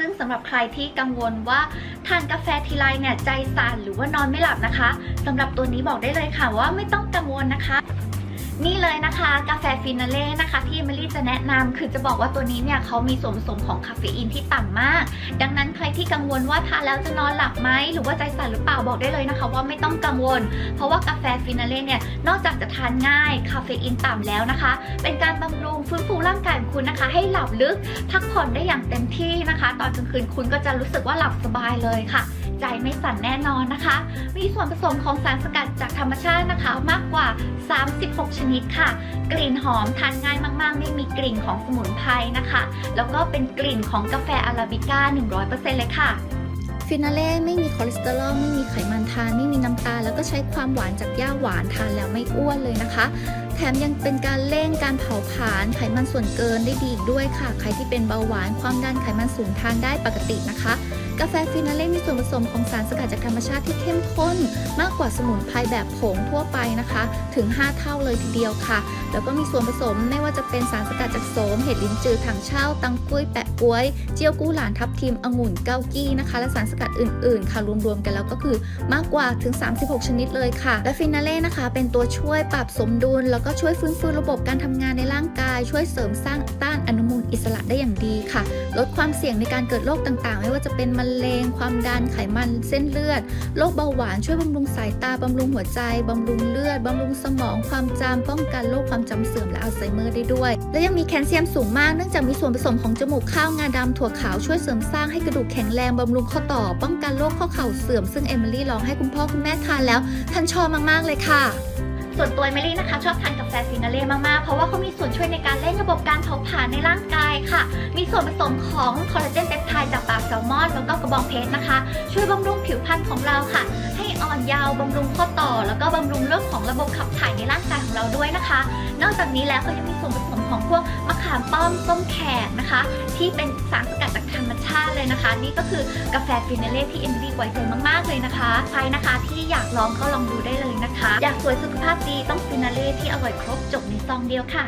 ซึ่งสำหรับใครที่กังวลว่าทานกาแฟทีไรเนี่ยใจสั่นหรือว่านอนไม่หลับนะคะสำหรับตัวนี้บอกได้เลยค่ะว่าไม่ต้องกังวลนะคะ นี่เลยนะคะกาแฟฟินาเล่นะคะที่เอมิลี่จะแนะนำคือจะบอกว่าตัวนี้เนี่ยเขามีส่วนผสมของคาเฟอีนที่ต่ำมาก ดังนั้นใครที่กังวลว่าทานแล้วจะนอนหลับไหมหรือว่าใจสั่นหรือเปล่าบอกได้เลยนะคะ ว่าไม่ต้องกังวล เพราะว่ากาแฟฟินาเล่เนี่ยนอกจากจะทานง่ายคาเฟอีนต่ำแล้วนะคะ เป็นการบำรุงฟื้นฟูร่างกายของคุณนะคะ ให้หลับลึกพักผ่อนได้อย่างเต็มที่นะคะ ตอนกลางคืนคุณก็จะรู้สึกว่าหลับสบายเลยค่ะใจไม่สั่นแน่นอนนะคะ มีส่วนผสมของสารสกัดจากธรรมชาตินะคะ มากกว่า 36 ชนิดค่ะ กลิ่นหอมทานง่ายมากๆ ไม่มีกลิ่นของสมุนไพรนะคะ แล้วก็เป็นกลิ่นของกาแฟอาราบิก้า 100%เลยค่ะฟินาเล่ไม่มีคอเลสเตอรอลไม่มีไขมันทาน ไม่มีน้ำตาลแล้วก็ใช้ความหวานจากย่าหวานทานแล้วไม่อ้วนเลยนะคะ แถมยังเป็นการเร่งการเผาผลาญไขมันส่วนเกินได้ดีอีกด้วยค่ะ ใครที่เป็นเบาหวานความดันไขมันสูงทานได้ปกตินะคะ กาแฟฟินาเล่มีส่วนผสมของสารสกัดจากธรรมชาติที่เข้มข้น มากกว่าสมุนไพรแบบผงทั่วไปนะคะ ถึง 5 เท่าเลยทีเดียวค่ะ แล้วก็มีส่วนผสมไม่ว่าจะเป็นสารสกัดจากโสมเห็ดลิ้นจือถังเช่า ตังกุ้ยแปะกล้วย เจียวกู้หลานทับทิมองุ่นเกากี้นะคะ และสารสกัดอื่น ๆ ค่ะรวมๆกันแล้วก็คือมากกว่าถึง 36 ชนิดเลยค่ะ และฟินาเล่นะคะ เป็นตัวช่วยปรับสมดุลแล้วก็ช่วยฟื้นฟูระบบการทำงานในร่างกาย ช่วยเสริมสร้างต้านอนุมูลอิสระได้อย่างดีค่ะ ลดความเสี่ยงในการเกิดโรคต่างๆ ไม่ว่าจะเป็นมะเร็ง ความดันไขมันเส้นเลือดโรคเบาหวานช่วยบำรุงสายตาบำรุงหัวใจบำรุงเลือดบำรุงสมองความจำป้องกันโรคความจำเสื่อมและอัลไซเมอร์ได้ด้วย และยังมีแคลเซียมสูงมากเนื่องจากมีส่วนผสมของจมูกข้าวงาดำถั่วขาวช่วยเสริมสร้างให้กระดูกแข็งแรงบำรุงข้อต่อ ป้องกันโรคข้อเข่าเสื่อมซึ่งเอมิลี่ลองให้คุณพ่อคุณแม่ทานแล้วท่านชอบมากๆเลยค่ะ ส่วนตัวเมลี่นะคะ ชอบทานกาแฟฟินาเล่มากๆ เพราะว่าเขามีส่วนช่วยในการเร่งระบบการเผาผลาญในร่างกายค่ะ มีส่วนผสมของคอลลาเจนเปปไทด์จากปลาแซลมอน แล้วก็กระบองเพชรนะคะ ช่วยบำรุงผิวพรรณของเราค่ะ ให้อ่อนเยาว์บำรุงข้อต่อ แล้วก็บำรุงเรื่องของระบบขับถ่ายในร่างกายของเราด้วยนะคะ นอกจากนี้แล้วเขายังมีส่วนผสมของพวกมะขามป้อมส้มแขกนะคะ ที่เป็นสารสกัดจาก ธรรมชาติเลยนะคะ นี่ก็คือกาแฟฟินาเล่ที่เอ็มดีไว้ใจมากๆเลยนะคะ ใครนะคะที่อยากลองก็ลองดูได้เลยนะคะ อยากสวยสุขภาพดีต้องฟินาเล่ที่อร่อยครบจบในซองเดียวค่ะ